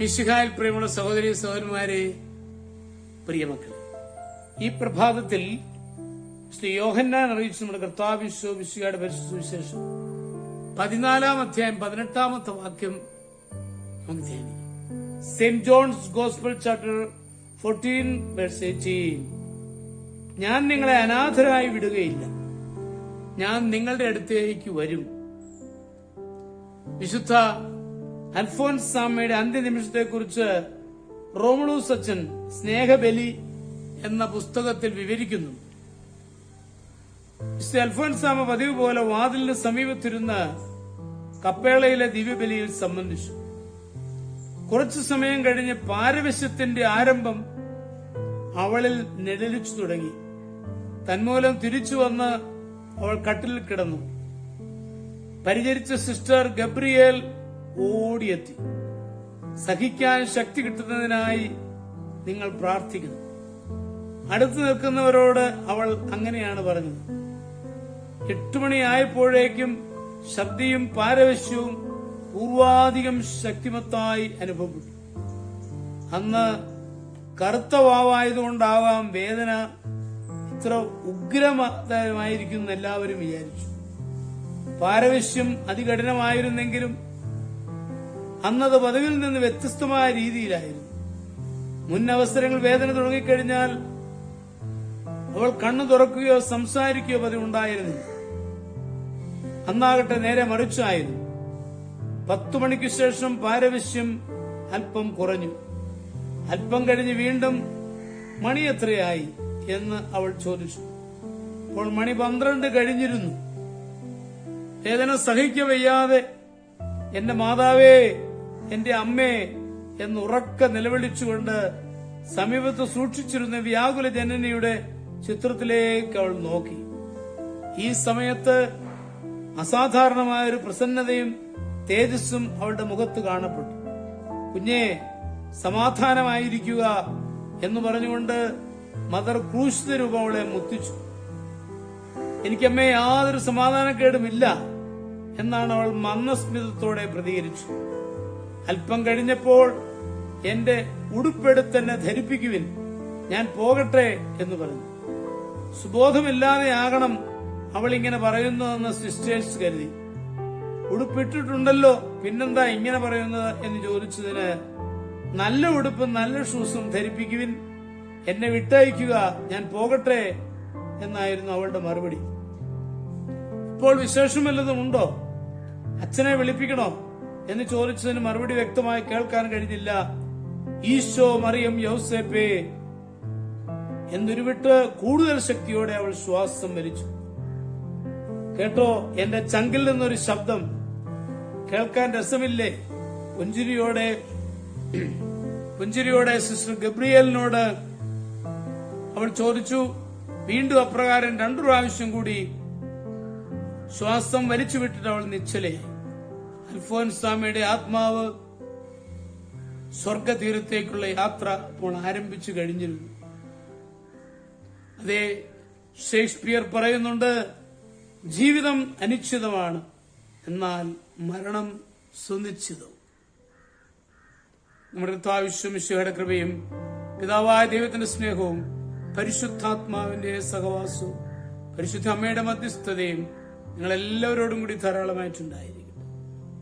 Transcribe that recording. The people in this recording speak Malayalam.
മിശിഹായിൽ പ്രിയമുള്ള സഹോദരി സഹോദരന്മാരെ പ്രിയമക്കളെ ഈ പ്രഭാതത്തിൽ ശ്രീ യോഹന്നാൻ അറിയിച്ചു നമ്മുടെ കർത്താവിശ്വ വിശുഖയുടെ പരിശുദ്ധ വിശേഷം പതിനാലാം അധ്യായം പതിനെട്ടാമത്തെ വാക്യം നമുക്ക് ധ്യാനിക്കാം. Saint John's gospel chapter fourteen verse eighteen. ഞാൻ നിങ്ങളെ അനാഥരായി വിടുകയില്ല. ഞാൻ നിങ്ങളുടെ അടുത്തേക്ക് വരും. വിശുദ്ധ അൽഫോൻസ് സാമയുടെ അന്ത്യനിമിഷത്തെക്കുറിച്ച് റോമളു സച്ചൻ സ്നേഹബലി എന്ന പുസ്തകത്തിൽ വിവരിക്കുന്നു. അൽഫോൻസ് സാമ പതിവ് പോലെ വാതിലിന് സമീപത്തിരുന്ന് കപ്പേളയിലെ ദിവ്യബലിയിൽ സംബന്ധിച്ചു കുറച്ചു സമയം കഴിഞ്ഞ് പാരവശ്യത്തിന്റെ ആരംഭം അവളിൽ നിഴലിച്ചു തുടങ്ങി. തന്മൂലം തിരിച്ചു വന്ന് അവൾ കട്ടിലിൽ കിടന്നു. പരിചരിച്ച സിസ്റ്റർ ഗബ്രിയേൽ ഓടിയെത്തി. സഹിക്കാൻ ശക്തി കിട്ടുന്നതിനായി നിങ്ങൾ പ്രാർത്ഥിക്കുന്നു. അടുത്തു നിൽക്കുന്നവരോട് അവൾ അങ്ങനെയാണ് പറഞ്ഞത്. എട്ടു മണിയായപ്പോഴേക്കും പാരവശ്യവും പൂർവാധികം ശക്തിമത്തായി അനുഭവപ്പെട്ടു. അന്ന് കറുത്ത വാവായതുകൊണ്ടാവാം വേദന ഇത്ര ഉഗ്രമായിരിക്കും എല്ലാവരും വിചാരിച്ചു. പാരവശ്യം അതികഠിനമായിരുന്നെങ്കിലും അന്നത് പതിവിൽ നിന്ന് വ്യത്യസ്തമായ രീതിയിലായിരുന്നു. മുൻ അവസരങ്ങൾ വേദന തുടങ്ങിക്കഴിഞ്ഞാൽ അവൾ കണ്ണു തുറക്കുകയോ സംസാരിക്കുകയോ പതിവുണ്ടായിരുന്നില്ല അന്നാകട്ടെ നേരെ മറിച്ചായിരുന്നു പത്തു മണിക്ക് ശേഷം പാരവശ്യം അല്പം കുറഞ്ഞു. അല്പം കഴിഞ്ഞ് വീണ്ടും മണി എത്രയായി എന്ന് അവൾ ചോദിച്ചു. അപ്പോൾ മണി പന്ത്രണ്ട് കഴിഞ്ഞിരുന്നു. വേദന സഹിക്കവയ്യാതെ എന്റെ മാതാവേ എന്റെ അമ്മേ എന്ന് ഉറക്ക നിലവിളിച്ചുകൊണ്ട് സമീപത്ത് സൂക്ഷിച്ചിരുന്ന വ്യാകുല ജനനിയുടെ ചിത്രത്തിലേക്ക് അവൾ നോക്കി. ഈ സമയത്ത് അസാധാരണമായ ഒരു പ്രസന്നതയും തേജസ്സും അവളുടെ മുഖത്ത് കാണപ്പെട്ടു. കുഞ്ഞെ സമാധാനമായിരിക്കുക എന്ന് പറഞ്ഞുകൊണ്ട് മദർ ക്രൂശിത രൂപം അവളെ മുത്തിച്ചു. എനിക്കമ്മ യാതൊരു സമാധാനക്കേടുമില്ല എന്നാണ് അവൾ മന്ദസ്മിതത്തോടെ പ്രതികരിച്ചു. അല്പം കഴിഞ്ഞപ്പോൾ എന്റെ ഉടുപ്പെടുത്തന്നെ ധരിപ്പിക്കുവിൻ. ഞാൻ പോകട്ടെ എന്ന് പറഞ്ഞു. സുബോധമില്ലാതെയാകണം അവൾ ഇങ്ങനെ പറയുന്നതെന്ന് സിസ്റ്റേഴ്സ് കരുതി. ഉടുപ്പിട്ടിട്ടുണ്ടല്ലോ പിന്നെന്താ ഇങ്ങനെ പറയുന്നത് എന്ന് ചോദിച്ചതിന് നല്ല ഉടുപ്പും നല്ല ഷൂസും ധരിപ്പിക്കുവിൻ. എന്നെ വിട്ടയക്കുക ഞാൻ പോകട്ടെ എന്നായിരുന്നു അവളുടെ മറുപടി. ഇപ്പോൾ വിശേഷം വല്ലതും ഉണ്ടോ? അച്ഛനെ വിളിപ്പിക്കണോ? എന്ന് ചോദിച്ചതിന് മറുപടി വ്യക്തമായി കേൾക്കാൻ കഴിഞ്ഞില്ല. ഈശോ മറിയം യൗസേപ്പേ എന്നൊരുവിട്ട് കൂടുതൽ ശക്തിയോടെ അവൾ ശ്വാസം വലിച്ചു. കേട്ടോ എന്റെ ചങ്കിൽ നിന്നൊരു ശബ്ദം. കേൾക്കാൻ രസമില്ലേ? പുഞ്ചിരിയോടെ പുഞ്ചിരിയോടെ സിസ്റ്റർ ഗബ്രിയലിനോട് അവൾ ചോദിച്ചു വീണ്ടും അപ്രകാരം രണ്ടു പ്രാവശ്യം കൂടി ശ്വാസം വലിച്ചു വിട്ടിട്ട് അവൾ നിശ്ചലയായി. അൽഫോൻസാമയുടെ ആത്മാവ് സ്വർഗതീരത്തേക്കുള്ള യാത്ര അപ്പോൾ ആരംഭിച്ചു കഴിഞ്ഞിരുന്നു. അതെ ഷേക്സ്പിയർ പറയുന്നുണ്ട് ജീവിതം അനിശ്ചിതമാണ് എന്നാൽ മരണം സുനിശ്ചിതവും. നമ്മുടെ കർത്താവിശ്വമിശയുടെ കൃപയും പിതാവായ ദൈവത്തിന്റെ സ്നേഹവും പരിശുദ്ധാത്മാവിന്റെ സഹവാസവും പരിശുദ്ധ അമ്മയുടെ മധ്യസ്ഥതയും നിങ്ങളെല്ലാവരോടും കൂടി ധാരാളമായിട്ടുണ്ടായിരിക്കും.